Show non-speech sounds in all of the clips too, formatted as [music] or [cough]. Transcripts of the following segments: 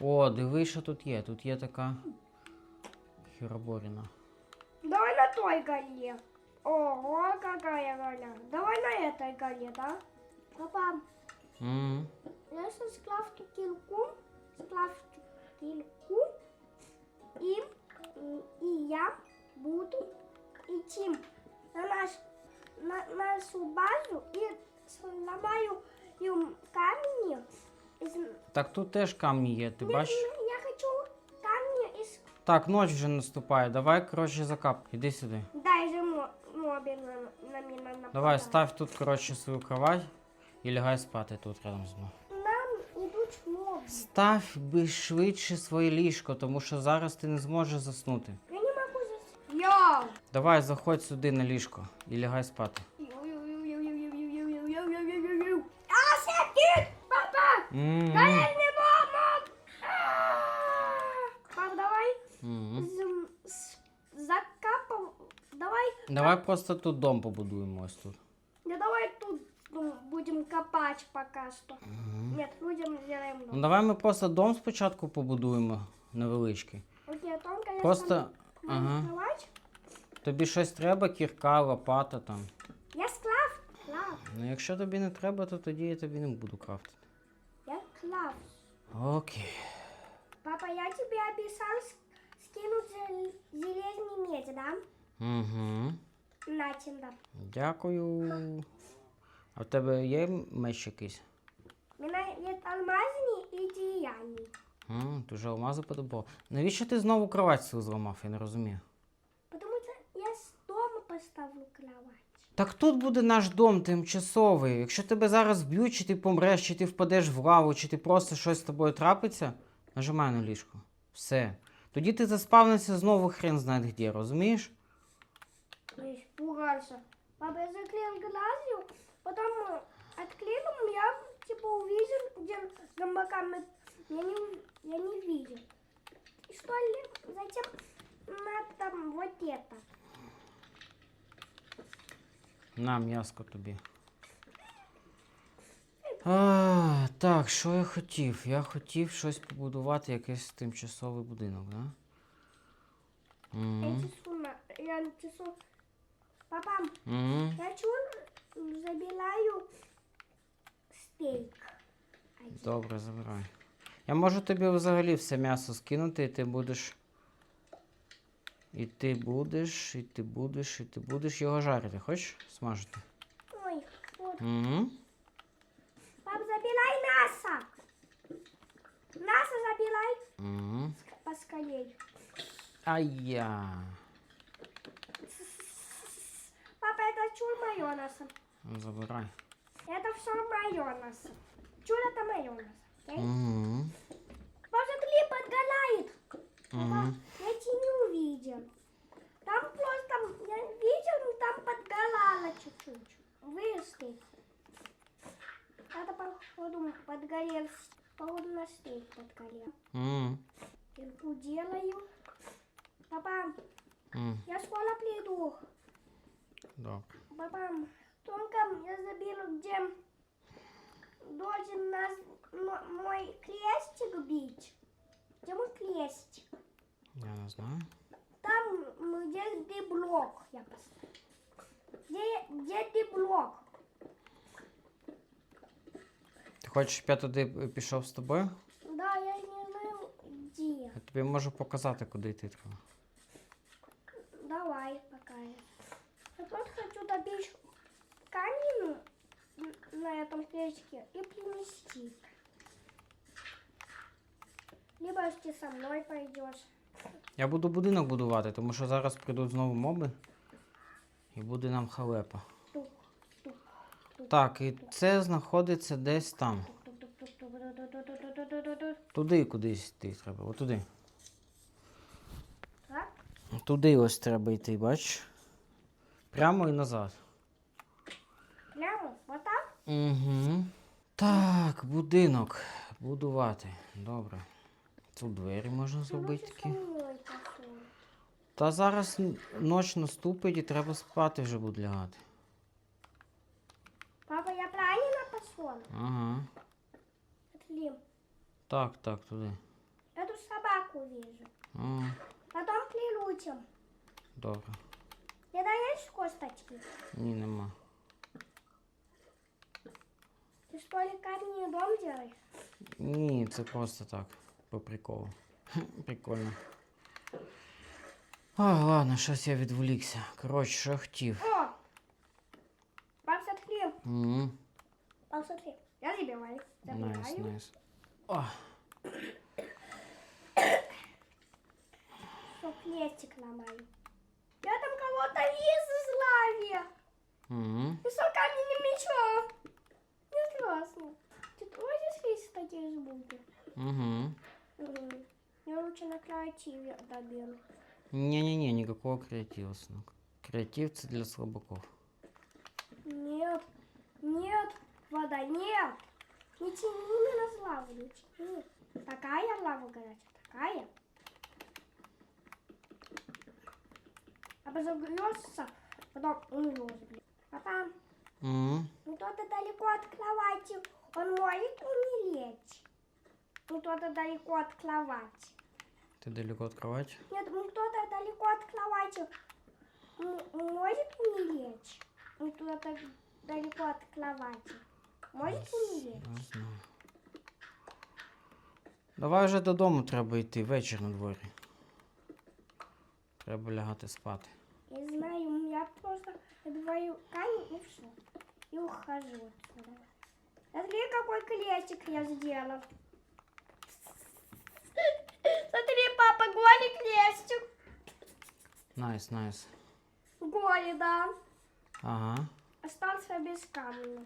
О, диви, що тут є. Тут є така хероборіна. Давай на той горе. Ого, какая голя. Давай на этой горе, да? Папа, М. я сейчас склав ту килку, склав ту килку, и, и я буду идти на, наш, на нашу базу и сломаю им камни. Так тут теж камні є, ти бачиш? Я хочу камни из... Так, ніч вже наступає. Давай, коротше, закап. Іди сюди. Дай же мо- мобиль на, на меня нападает. Давай, став тут, коротше, свою кровать і лягай спати тут рядом з мною. Нам идут моби. Став би швидше своє ліжко, тому що зараз ти не зможеш заснути. Я не могу зас... Йоу! Давай, заходь сюди на ліжко і лягай спати. Папа! М-м. Дай мне маму! Пап, давай М-м. з- закапав. Давай, Давай просто тут дом побудуємо ось тут. да давай тут ну, будем копать пока что. Нет, будем сделаем Ну дом. давай ми просто дом спочатку побудуємо невеличкий. Окей, тонко я Просто. стану Ага. кровать. Тобі щось треба, кірка, лопата там. Я склав. Клав. Ну якщо тобі не треба, то тоді я тобі не буду крафтити. Я клав. Окей. Папа, я тебе обещал с- скинуть зел- железный медь, да? Угу. На тебе. Дякую. А в тебе є меч якийсь? У меня есть алмазный и деревянный. М, ти вже алмази подобав. Навіщо ти знову кровать свою зламав? Я не розумію. Так тут буде наш дом тимчасовий. Якщо тебе зараз вб'ють, чи ти помреш, чи ти впадеш в лаву, чи ти просто щось з тобою трапиться, нажимай на ліжко. Все. Тоді ти заспавнишся знову хрен знає де, розумієш? Я испугался. Папа, я заклеил глазью, потом э, отклеил, я типа увидел, где гамбаками. Я не, я не видел. И что затем на там вот это. На, м'яско тобі. А, так, що я хотів? Я хотів щось побудувати, якийсь тимчасовий будинок, да? Я Угу. я чесу. Папа, Угу. я чур забираю стейк. Добре, забирай. Я можу тобі взагалі все м'ясо скинути, і ти будеш. І ти будеш, і ти будеш, і ти будеш його жарити. Хочеш смажити? Ой, вот. Угу. Пап, забирай мясо. Мясо забирай Угу. поскорей. Ай-я. Папа, это чур майонеза. Ну, Забирай. Это все майонез. Чур это майонез. окей? Угу. Папа, смотри, подгорает. Папа, Угу. увидел. Там просто, я видел, там подгорало чуть-чуть. Выставь. Это, походу, подгорел, походу, на стейк подгорел. Угу. Кирку делаю. Папа, Угу. я скоро приду. Добре. Папа, только я заберу, где должен нас мой крестик бить. Где мой крестик? Я не знаю. Там, м, где ты блок я поставил. Где, где ты блок? Ти хочеш, щоб я туди пішов з тобою? Да, я не знаю, где. Я тобі можу показати, куди йти треба. Давай, пока я. Я просто хочу добить камень н- на этом крестике и принести. Либо если ты со мной пойдешь. Я буду будинок будувати, тому що зараз прийдуть знову моби. І буде нам халепа. Так, і це знаходиться десь там. Туди кудись йти треба. Отуди. Туди ось треба йти, бач. Прямо і назад. Прямо? Отак? Угу. Так, будинок. Будувати. Добре. Тут двері можна зробити такі. Та зараз ніч наступить і треба спати вже буде лягати. Папа, я правильно пішла? Ага. Отлим. Так, так, туди. Я тут собаку вижу. Ага. Потім прилучим. Добре. Я даєш косточки? Ні, нема. Ти що лікарні дом робиш? Ні, це просто так. По приколу. [laughs] Хм, Прикольно. А, ладно, щось я відволікся. Коротше, що я хотів. О! Пап, смотри. М, Пап, смотри. Я забиваю. Найс, Забиваю. найс. О, Что плестик ломаю. Я там кого-то вижу в лаве. м, И с каменным мечом. Не страшно. Ты тоже слышишь такие звуки? Угу. Мгм. Я лучше на креативе доберу. Ні-ні-ні, ніякого креативу, синок. Креатив це для слабаков. Нет, нет, вода, нет. Не тяни меня с лавы, не тяни. Такая лава горячая, такая. А разогрется, потом умрет. Папа, М, ну кто-то далеко от кровати, он может умереть. Ну кто-то далеко от кровати. Ти далеко від кровати? Нет, ну кто-то далеко от кровати может умереть. Ну кто-то далеко от кровати. Может умереть. Не знаю. Давай вже додому треба йти, вечір на дворі. Треба лягати спати. Я знаю, я просто добываю камень и все. И ухожу отсюда. Смотри, какой клещик я сделал. Смотри, папа, голый клещик. Найс, найс. Голый, да. Ага. Остался без камня.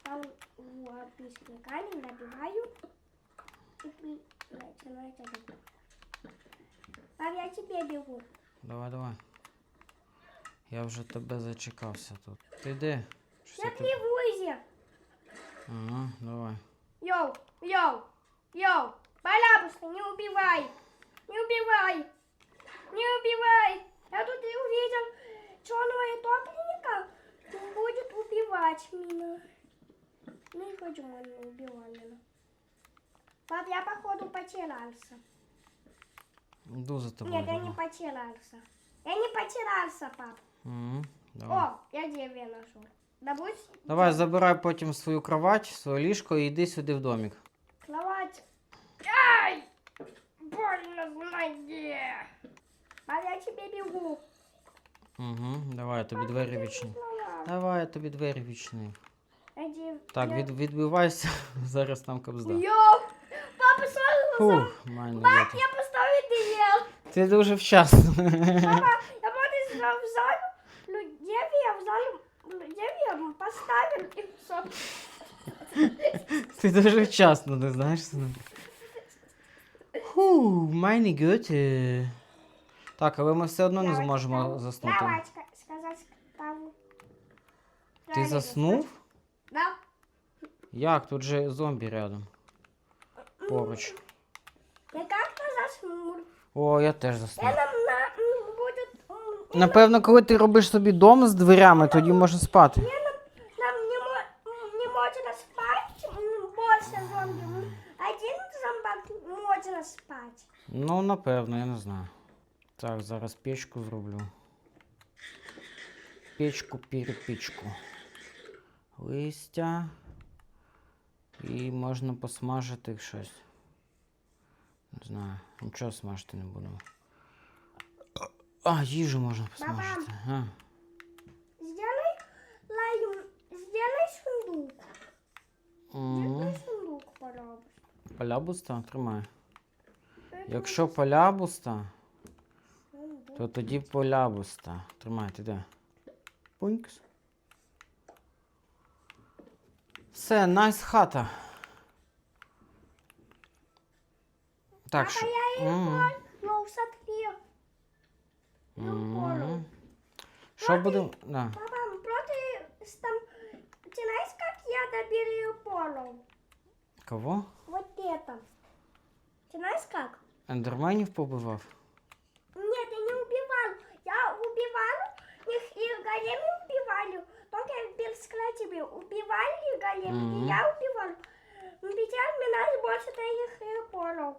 Стал у обычный камень, набиваю и при- начинаю добывать. Пап, я тебе бегу. Давай, давай. Я вже тебе зачекався тут. Ти де? Щось Я я тебе- тревуюсь. Ага, давай. Йоу, йоу, йоу, пожалуйста, не убивай, не убивай, не убивай. Я тут и увидел черного топленника, он будет убивать меня. Ну не хочу, он не убивал меня. Пап, я походу потерялся. Йду за тобою. Нет, я не потерялся. Я не потерялся, пап. Мгм, Давай. О, я дерево нашел. Добудь Давай, забирай потім свою кровать, своє ліжко і йди сюди в домик. Кровать. Ай! В ноге. Я тебе бегу. Угу, давай, я тобі двері вічні. Давай, я тобі двері вічні. Так, від, відбивайся, [laughs] зараз там кобзда. Йоу! Папа, Фух, майно Пап, я поставил дверь. Ти дуже вчасно. Папа, [laughs] я вот в зале, ну, деревья в зале, ну, деревья поставил и все. Ти дуже вчасно, не знаєш? синок? Фу, майні гюті. Так, але ми все одно не зможемо заснути. Ти заснув? Да. Як? Тут же зомбі рядом. Поруч. Я как-то заснул. О, я теж заснув. Напевно, коли ти робиш собі дом з дверями, тоді можна спати. Нам, не, мо- м, не можно можно спать. Ну, напевно, я не знаю. Так, зараз печку зроблю. Печку, перепічку. Листя. І можна посмажити щось. Не знаю, нічого смажити не буду. А, їжу можна посмажити. А. Сделай лайм, сделай сундук. Мгм. Сделай сундук, пожалуйста. Поля буста? Тримай. Якщо поля буста, Сундук. то тоді поля буста. Тримай, ти де? Пунькс. Все, найс хата. Так, Папа, що. я її М, Ну, смотри. м. Що будемо. Да. Папа, проти там... Ты знаешь, как я доберу полом? Кого? Вот это. Ты знаешь как? Ендерменів побивав? Нет, я не убивал. Я убивал их и големи убивали. Только тебе убивали големи, Мгм. и я убивал. Ну, пятьдесят минут больше таких приколов.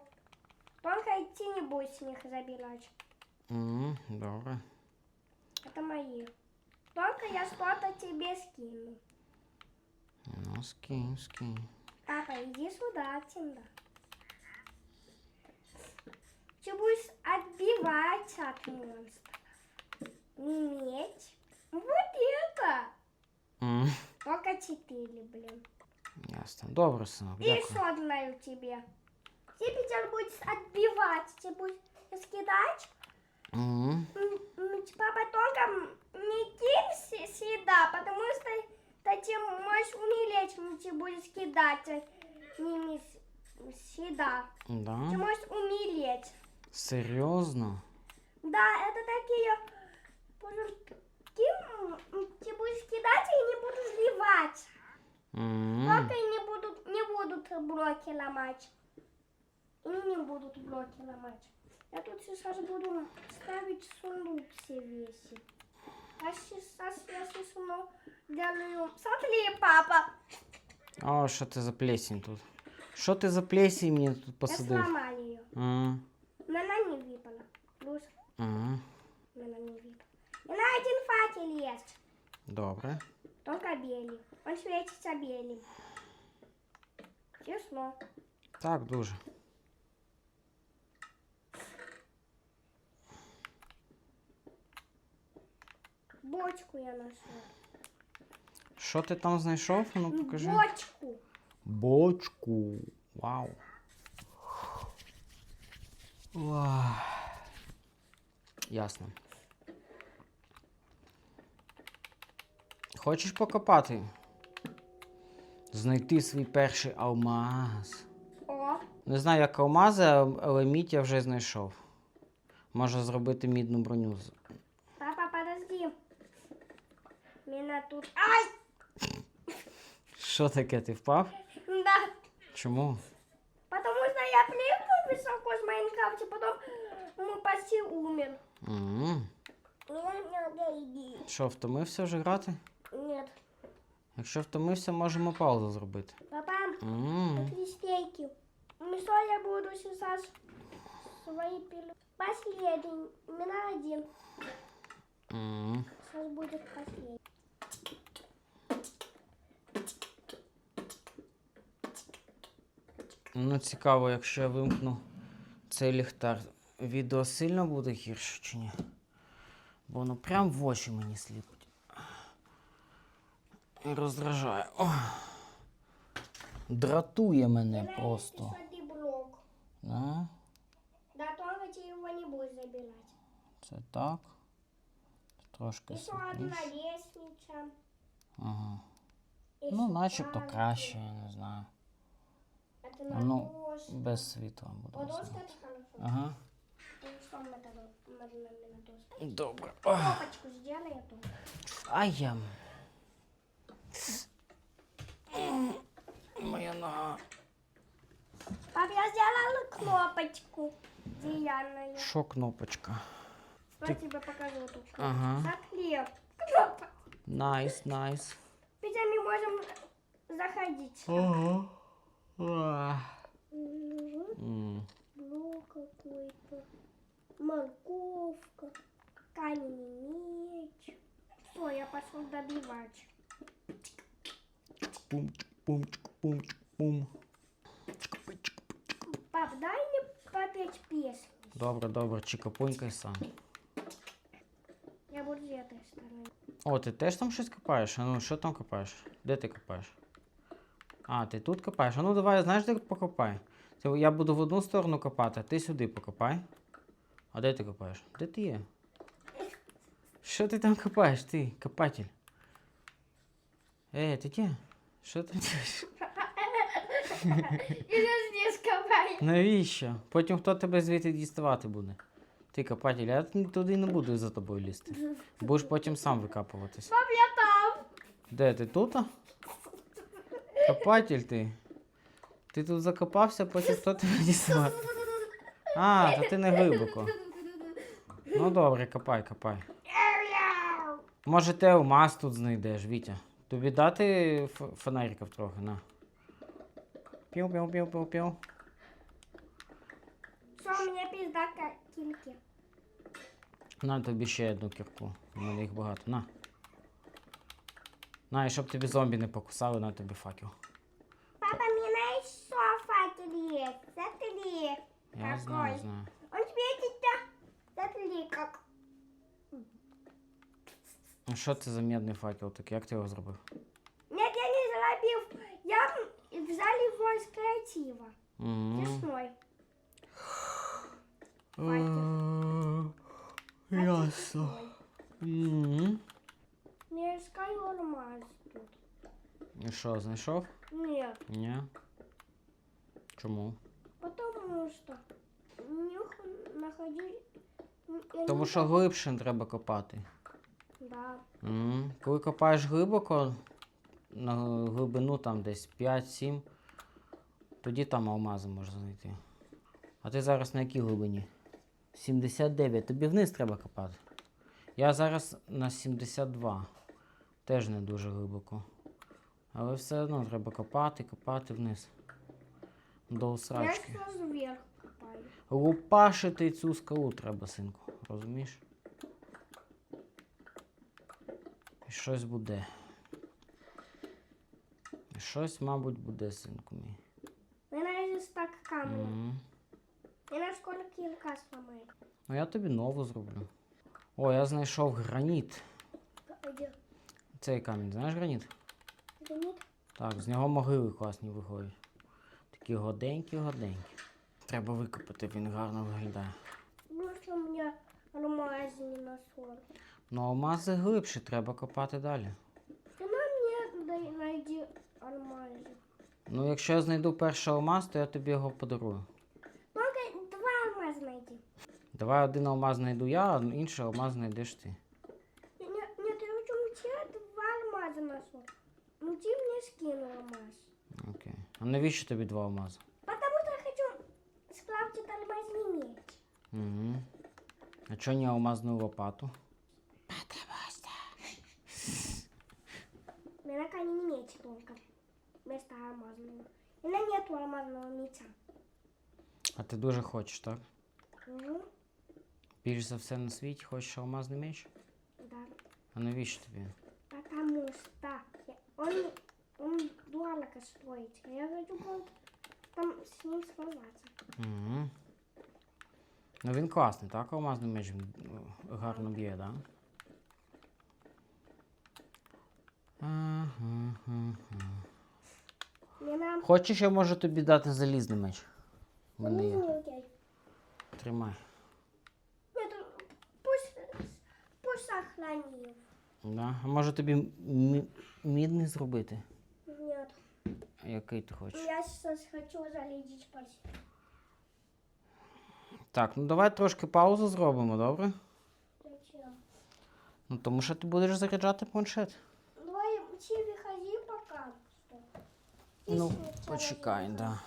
Только идти не будет с них забирать. М, Добре. Это мои. Только я что-то тебе скину. Ну, скинь, скинь. Папа, иди сюда, Тинда. Ты будешь отбиваться от монстров. меч, Вот это. Mm. Только четыре, блин. Ясно. Добре, сынок. И еще знаю тебе. Теперь будешь отбивать, ты будешь скидать. Mm. Папа только не кинь всегда, потому что ты, ты можешь умереть, если будешь кидать. А не всегда. Да. Ты можешь умереть. Серйозно? Да, это такие пузырьки, ты будешь кидать и не будешь сливать. М, Только и не будут, не будут блоки ломать. И не будут блоки ломать. Я тут сейчас буду ставить сундук все вещи. А сейчас я сундук делаю... Смотри, папа, О, що ти за плесень тут? Що ти за плесень мені тут я посадив? сломала ее. М, Мене не випало. Плюс. Угу. Мене не випало. Мене один факел є. Добре. Только белый. Он светится білим. Чесно. Так, дуже. Бочку я нашел. Что ты там знайшов? Ну покажи. Бочку. Бочку. Вау. Вау. Ясно. Хочеш покопати? Знайти свій перший алмаз. О, Не знаю, як алмази, але мідь я вже знайшов. Можу зробити мідну броню. папа, подожди. Меня тут... Ай! Що таке, ти впав? Да. Чому? Потому что я прыгнул высоко с Майнкрафте, потом ну, умер. М. Що, втомився вже грати? Нет. Якщо втомився, можемо паузу зробити. Папа, М, три стейки. Ну что я буду сейчас свои пилы? Последний. Меня один. м. Сейчас будет последний. Ну, цікаво, якщо я вимкну цей ліхтар, відео сильно буде гірше чи ні? Бо воно прям в очі мені сліпить. І роздражає. О! Дратує мене Меня просто. есть один блок. Да? Да, только ты его не будешь забирать. Це так. Трошки Еще одна світліше. лестница. Ага. и Ну, начебто шкаф. краще, я не знаю. Это А ну, надежно. Без світла буде. Подушка это хорошо. Ага. Що можна не доспати? Добре. Я тут. Ай я. Моя нога. Пап, я сделала кнопочку деревянную. Шо кнопочка? Я Ты... тебе покажу эту. Ага. Так, хлеб. Кнопка. Найс, найс. Петя, мы можем заходить. Ага. Mm -hmm. mm. Блок какой-то. Морковка. Каменный меч. Все, я пошел добивать. Пум, чик, пум, чик, пум, чик, пум. Чик-пи, чик. Пап, дай мне попеть песню. Добре, добре, чикапунькай сам. Я буду с этой стороны. О, ти теж там щось копаєш? А ну, що там копаєш? Де ти копаєш? А, ти тут копаєш? А ну давай, знаєш, де покопай. Це я буду в одну сторону копати, а ти сюди покопай. А де ти копаєш? Де ти є? Що ти там копаєш, ти, копатель? Ей, ти де? Що ти робиш? И здесь копай. Навіщо? Потім хто тебе звідти діставати буде? Ти копатель, я туди не буду за тобою лізти. Будеш потім сам викапуватись. Пап, я там. Де ти тут? Копатель ти. Ти тут закопався, потім хто тебе діставати? А, то ти не глибоко. Ну добре, копай, копай. Може ти алмаз тут знайдеш, Вітя. Тобі дати фонариків трохи, на. Пів-пів-пів-пів-пів. Все, у меня пизда кильки. На тобі ще одну кірку. У мене їх багато. На. На, і щоб тобі зомбі не покусали, на тобі факел. Папа, мне на еще факел есть. Смотри. Я знаю, знаю. Он светится. Смотри, как. А що це за медний факел такий? Як ти його зробив? Нет, я не заробил. Я взял его из креатива. М. Весной. Е, Ясно. Не искаю алмаз тут. І що, знайшов? Нет, Ні. Чому? потому что нюх находи... Тому що глибше треба копати. Да. М, Коли копаєш глибоко, на глибину там десь 5-7, тоді там алмази можна знайти. А ти зараз на якій глибині? 79. Тобі вниз треба копати. Я зараз на 72. Теж не дуже глибоко. Але все одно треба копати, копати вниз. До Я усрачки. сразу вверх копаю. Лупашити цю скалу треба, синку. Розумієш? І щось буде. І щось, мабуть, буде, синку мій. Я на так. Я на скоро кілька сломаю. Ну я тобі нову зроблю. О, я знайшов граніт. Где? Цей камінь, знаєш граніт? Гранит? Так, з нього могили класні виходять. Такі годенькі-годенькі. Треба викопати, він гарно виглядає. Ну, что у меня алмаз не нашел. Ну, алмази глибші, треба копати далі. Ты на мне дай- найди алмазик. Ну, якщо я знайду перший алмаз, то я тобі його подарую. Только два алмаза найди. Давай один алмаз знайду я, а інший алмаз знайдеш ти. Нет, нет, нет, я хочу у тебя два алмаза нашел. Ну, ты мне скинул алмаз. Окей. А навіщо тобі два алмази? Потому что я хочу сплавить алмазный меч. Угу. А чого не алмазну лопату? На камень меч только. Вместо алмазного. У меня нету алмазного меча. А ти дуже хочеш, так? Угу. Більш за все на світі хочеш алмазний меч? Да. А навіщо тобі? Потому что я- он, он дорого стоит. Я хочу просто там с ним сражаться. Угу. Ну він класний, так? Алмазний меч він е, гарно б'є, так? Да? Ага, ага. Мне нам... Хочеш, я можу тобі дати залізний меч? У мене є. Тримай. Пусть. Да? А може тобі мі- мідний зробити? А Який ти хочеш? Я сейчас хочу залезть спасибо. Так, ну давай трошки паузу зробимо, добре? Зачем? Ну тому що ти будеш заряджати планшет. Ти выходи пока. Ну, почекай, да.